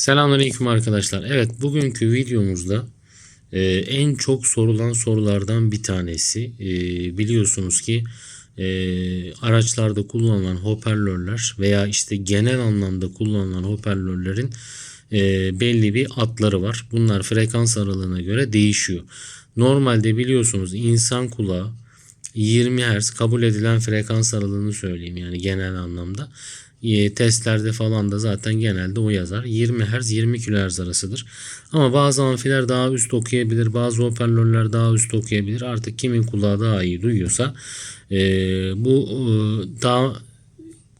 Selamünaleyküm arkadaşlar. Evet bugünkü videomuzda e, en çok sorulan sorulardan bir tanesi. E, biliyorsunuz ki e, araçlarda kullanılan hoparlörler veya işte genel anlamda kullanılan hoparlörlerin e, belli bir adları var. Bunlar frekans aralığına göre değişiyor. Normalde biliyorsunuz insan kulağı 20 Hz kabul edilen frekans aralığını söyleyeyim yani genel anlamda. Testlerde falan da zaten genelde o yazar. 20 Hz 20 kHz arasıdır. Ama bazı amfiler daha üst okuyabilir. Bazı hoparlörler daha üst okuyabilir. Artık kimin kulağı daha iyi duyuyorsa e, bu e, daha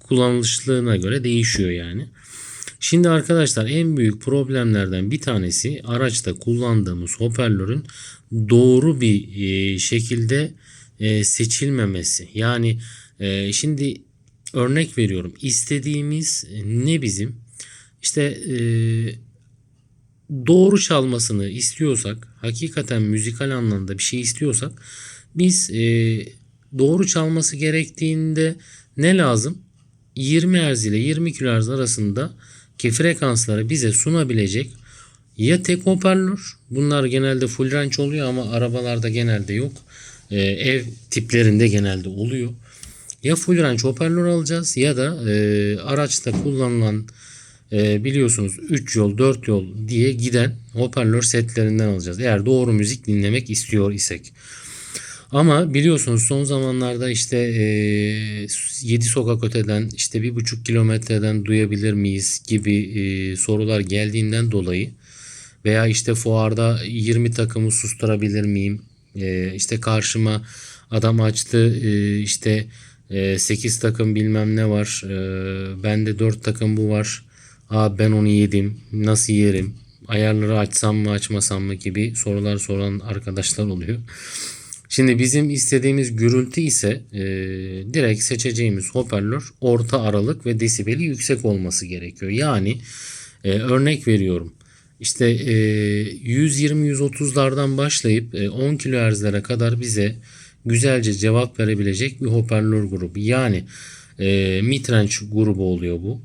kullanılışlığına göre değişiyor yani. Şimdi arkadaşlar en büyük problemlerden bir tanesi araçta kullandığımız hoparlörün doğru bir e, şekilde e, seçilmemesi. Yani e, şimdi örnek veriyorum istediğimiz ne bizim işte e, doğru çalmasını istiyorsak hakikaten müzikal anlamda bir şey istiyorsak biz e, doğru çalması gerektiğinde ne lazım? 20 Hz ile 20 kHz arasında ki frekansları bize sunabilecek ya tek hoparlör bunlar genelde full range oluyor ama arabalarda genelde yok. Ee, ev tiplerinde genelde oluyor. Ya full range hoparlör alacağız ya da e, araçta kullanılan e, biliyorsunuz 3 yol 4 yol diye giden hoparlör setlerinden alacağız. Eğer doğru müzik dinlemek istiyor isek. Ama biliyorsunuz son zamanlarda işte e, 7 sokak öteden işte 1,5 kilometreden duyabilir miyiz gibi e, sorular geldiğinden dolayı veya işte fuarda 20 takımı susturabilir miyim? E, işte karşıma adam açtı e, işte 8 takım bilmem ne var. E, bende 4 takım bu var. Aa ben onu yedim. Nasıl yerim? Ayarları açsam mı açmasam mı gibi sorular soran arkadaşlar oluyor. Şimdi bizim istediğimiz gürültü ise e, direkt seçeceğimiz hoparlör orta aralık ve desibeli yüksek olması gerekiyor. Yani e, örnek veriyorum. İşte e, 120-130'lardan başlayıp e, 10 kHz'lere kadar bize güzelce cevap verebilecek bir hoparlör grubu. Yani e, midrange grubu oluyor bu.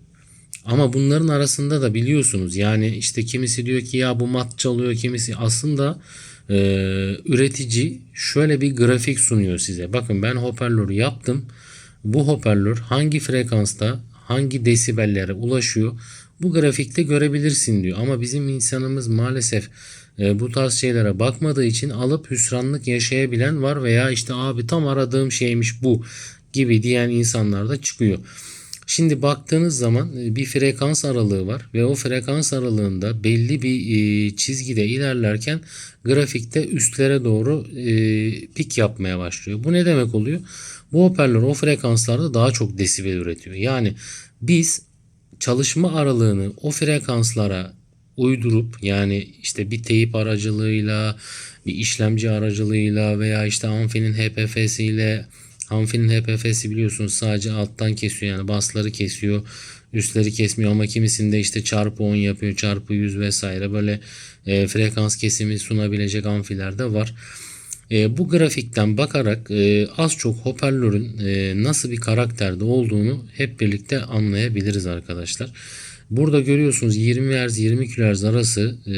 Ama bunların arasında da biliyorsunuz yani işte kimisi diyor ki ya bu mat çalıyor kimisi aslında e, üretici şöyle bir grafik sunuyor size. Bakın ben hoparlörü yaptım. Bu hoparlör hangi frekansta hangi desibellere ulaşıyor bu grafikte görebilirsin diyor. Ama bizim insanımız maalesef e, bu tarz şeylere bakmadığı için alıp hüsranlık yaşayabilen var veya işte abi tam aradığım şeymiş bu gibi diyen insanlar da çıkıyor. Şimdi baktığınız zaman bir frekans aralığı var ve o frekans aralığında belli bir çizgide ilerlerken grafikte üstlere doğru pik yapmaya başlıyor. Bu ne demek oluyor? Bu hoparlör o frekanslarda daha çok desibel üretiyor. Yani biz çalışma aralığını o frekanslara uydurup yani işte bir teyip aracılığıyla bir işlemci aracılığıyla veya işte amfinin HPF'siyle Amfinin HPF'si biliyorsunuz sadece alttan kesiyor yani basları kesiyor üstleri kesmiyor ama kimisinde işte çarpı 10 yapıyor çarpı 100 vesaire böyle e, frekans kesimi sunabilecek amfiler de var. E, bu grafikten bakarak e, az çok hoparlörün e, nasıl bir karakterde olduğunu hep birlikte anlayabiliriz arkadaşlar. Burada görüyorsunuz 20 Hz 20 kHz arası e,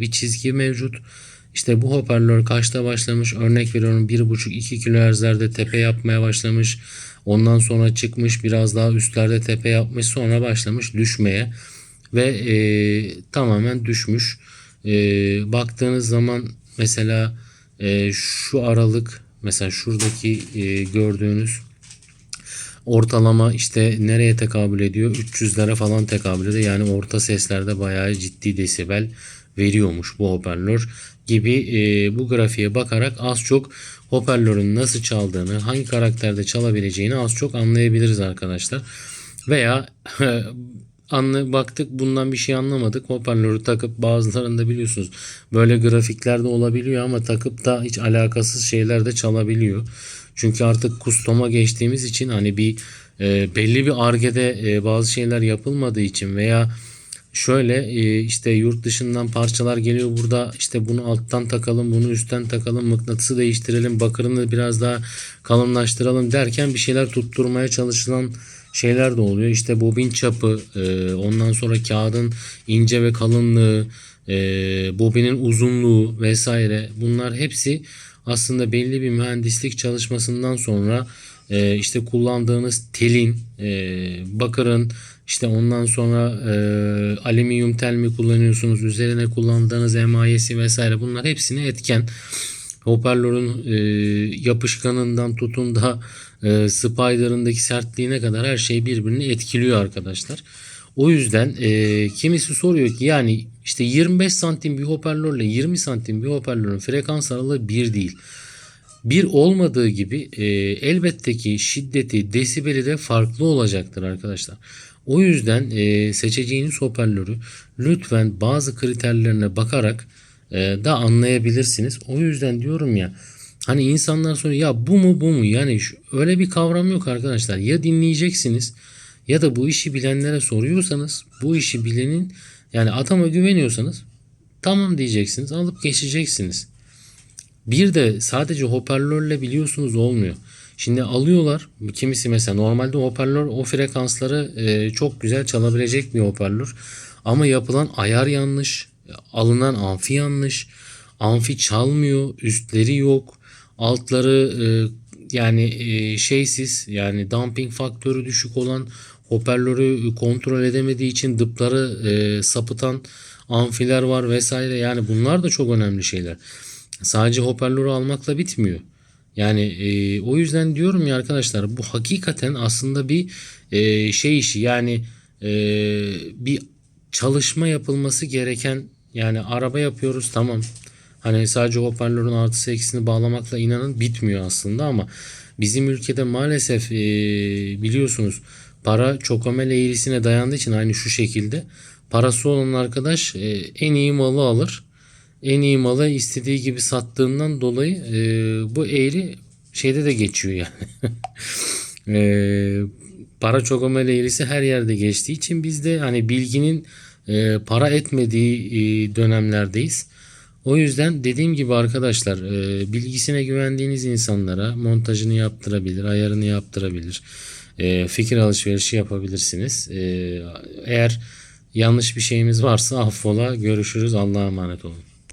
bir çizgi mevcut. İşte bu hoparlör kaçta başlamış? Örnek veriyorum 1.5-2 kHz'lerde tepe yapmaya başlamış. Ondan sonra çıkmış biraz daha üstlerde tepe yapmış. Sonra başlamış düşmeye. Ve e, tamamen düşmüş. E, baktığınız zaman mesela e, şu aralık mesela şuradaki e, gördüğünüz ortalama işte nereye tekabül ediyor? 300'lere falan tekabül ediyor. Yani orta seslerde bayağı ciddi desibel veriyormuş bu hoparlör gibi e, bu grafiğe bakarak az çok hoparlörün nasıl çaldığını, hangi karakterde çalabileceğini az çok anlayabiliriz arkadaşlar. Veya anla baktık bundan bir şey anlamadık. Hoparlörü takıp bazılarında biliyorsunuz böyle grafikler de olabiliyor ama takıp da hiç alakasız şeyler de çalabiliyor. Çünkü artık kustoma geçtiğimiz için hani bir e, belli bir argede e, bazı şeyler yapılmadığı için veya şöyle e, işte yurt dışından parçalar geliyor burada işte bunu alttan takalım bunu üstten takalım mıknatısı değiştirelim bakırını biraz daha kalınlaştıralım derken bir şeyler tutturmaya çalışılan şeyler de oluyor. İşte bobin çapı, e, ondan sonra kağıdın ince ve kalınlığı, e, bobinin uzunluğu vesaire bunlar hepsi aslında belli bir mühendislik çalışmasından sonra e, işte kullandığınız telin, e, bakırın, işte ondan sonra e, alüminyum tel mi kullanıyorsunuz, üzerine kullandığınız emayesi vesaire bunlar hepsini etken. Hoparlörün e, yapışkanından tutun da e, Spider'ındaki sertliğine kadar her şey birbirini etkiliyor arkadaşlar. O yüzden e, kimisi soruyor ki yani işte 25 santim bir hoparlörle 20 santim bir hoparlörün frekans aralığı bir değil. Bir olmadığı gibi e, elbette ki şiddeti, desibeli de farklı olacaktır arkadaşlar. O yüzden e, seçeceğiniz hoparlörü lütfen bazı kriterlerine bakarak e, da anlayabilirsiniz. O yüzden diyorum ya hani insanlar soruyor ya bu mu bu mu yani şu, öyle bir kavram yok arkadaşlar. Ya dinleyeceksiniz ya da bu işi bilenlere soruyorsanız bu işi bilenin yani adama güveniyorsanız tamam diyeceksiniz alıp geçeceksiniz. Bir de sadece hoparlörle biliyorsunuz olmuyor. Şimdi alıyorlar kimisi mesela normalde hoparlör o frekansları e, çok güzel çalabilecek bir hoparlör. Ama yapılan ayar yanlış, alınan amfi yanlış, amfi çalmıyor, üstleri yok, altları e, yani e, şeysiz yani damping faktörü düşük olan hoparlörü kontrol edemediği için dıpları e, sapıtan amfiler var vesaire yani bunlar da çok önemli şeyler. Sadece hoparlörü almakla bitmiyor. Yani e, o yüzden diyorum ya arkadaşlar bu hakikaten aslında bir e, şey işi yani e, bir çalışma yapılması gereken yani araba yapıyoruz tamam. Hani sadece hoparlörün artısı eksisini bağlamakla inanın bitmiyor aslında ama bizim ülkede maalesef e, biliyorsunuz para çokomel eğrisine dayandığı için aynı şu şekilde parası olan arkadaş e, en iyi malı alır en iyi malı istediği gibi sattığından dolayı e, bu eğri şeyde de geçiyor yani. e, para çok amel eğrisi her yerde geçtiği için biz de hani bilginin e, para etmediği e, dönemlerdeyiz. O yüzden dediğim gibi arkadaşlar e, bilgisine güvendiğiniz insanlara montajını yaptırabilir, ayarını yaptırabilir, e, fikir alışverişi yapabilirsiniz. E, eğer yanlış bir şeyimiz varsa affola görüşürüz. Allah'a emanet olun.